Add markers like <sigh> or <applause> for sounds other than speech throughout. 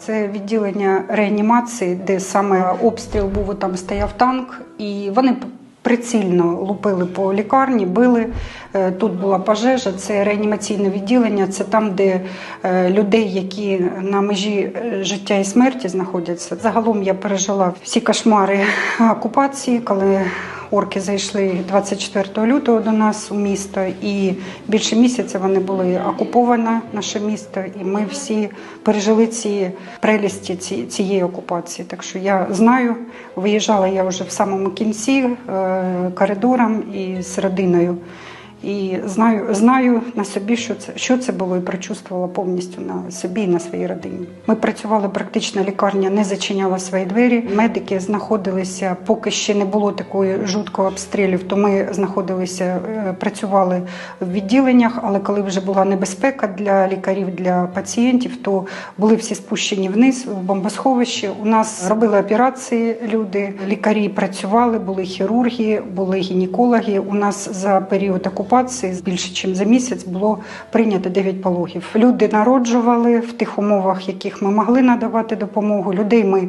Це відділення реанімації, де саме обстріл був, там стояв танк, і вони прицільно лупили по лікарні, били. Е, Тут була пожежа, це реанімаційне відділення, це там, де е, людей, які на межі е, життя і смерті знаходяться. Загалом я пережила всі кошмари <laughs> окупації, коли орки зайшли 24 лютого до нас у місто, і більше місяця вони були окуповане наше місто, і ми всі пережили ці прелісті ці- цієї окупації. Так що я знаю, виїжджала я вже в самому кінці е, коридором і з родиною. І знаю, знаю на собі, що це, що це було, і прочувствувала повністю на собі і на своїй родині. Ми працювали практично, лікарня не зачиняла свої двері. Медики знаходилися, поки ще не було такої жуткого обстрілів, то ми знаходилися, е, працювали в відділеннях, але коли вже була небезпека для лікарів, для пацієнтів, то були всі спущені вниз в бомбосховище. У нас робили операції люди, лікарі працювали, були хірурги, були гінекологи. У нас за період окупації більше ніж за місяць було прийнято 9 пологів. Люди народжували в тих умовах, яких ми могли надавати допомогу. Людей ми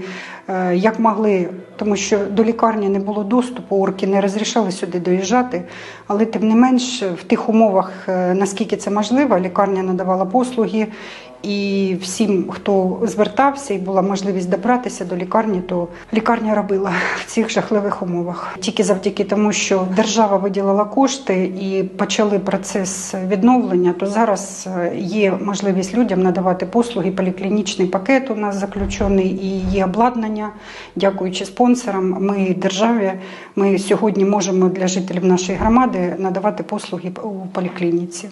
як могли, тому що до лікарні не було доступу, орки не розрішали сюди доїжджати. Але тим не менш, в тих умовах, е, наскільки це можливо, лікарня надавала послуги. І всім, хто звертався і була можливість добратися до лікарні, то лікарня робила в цих жахливих умовах. Тільки завдяки тому, що держава виділила кошти і почали процес відновлення, то зараз е, є можливість людям надавати послуги. Поліклінічний пакет у нас заключений і є обладнання. Дякуючи спонсорам, ми державі. Ми сьогодні можемо для жителів нашої громади надавати послуги у поліклініці.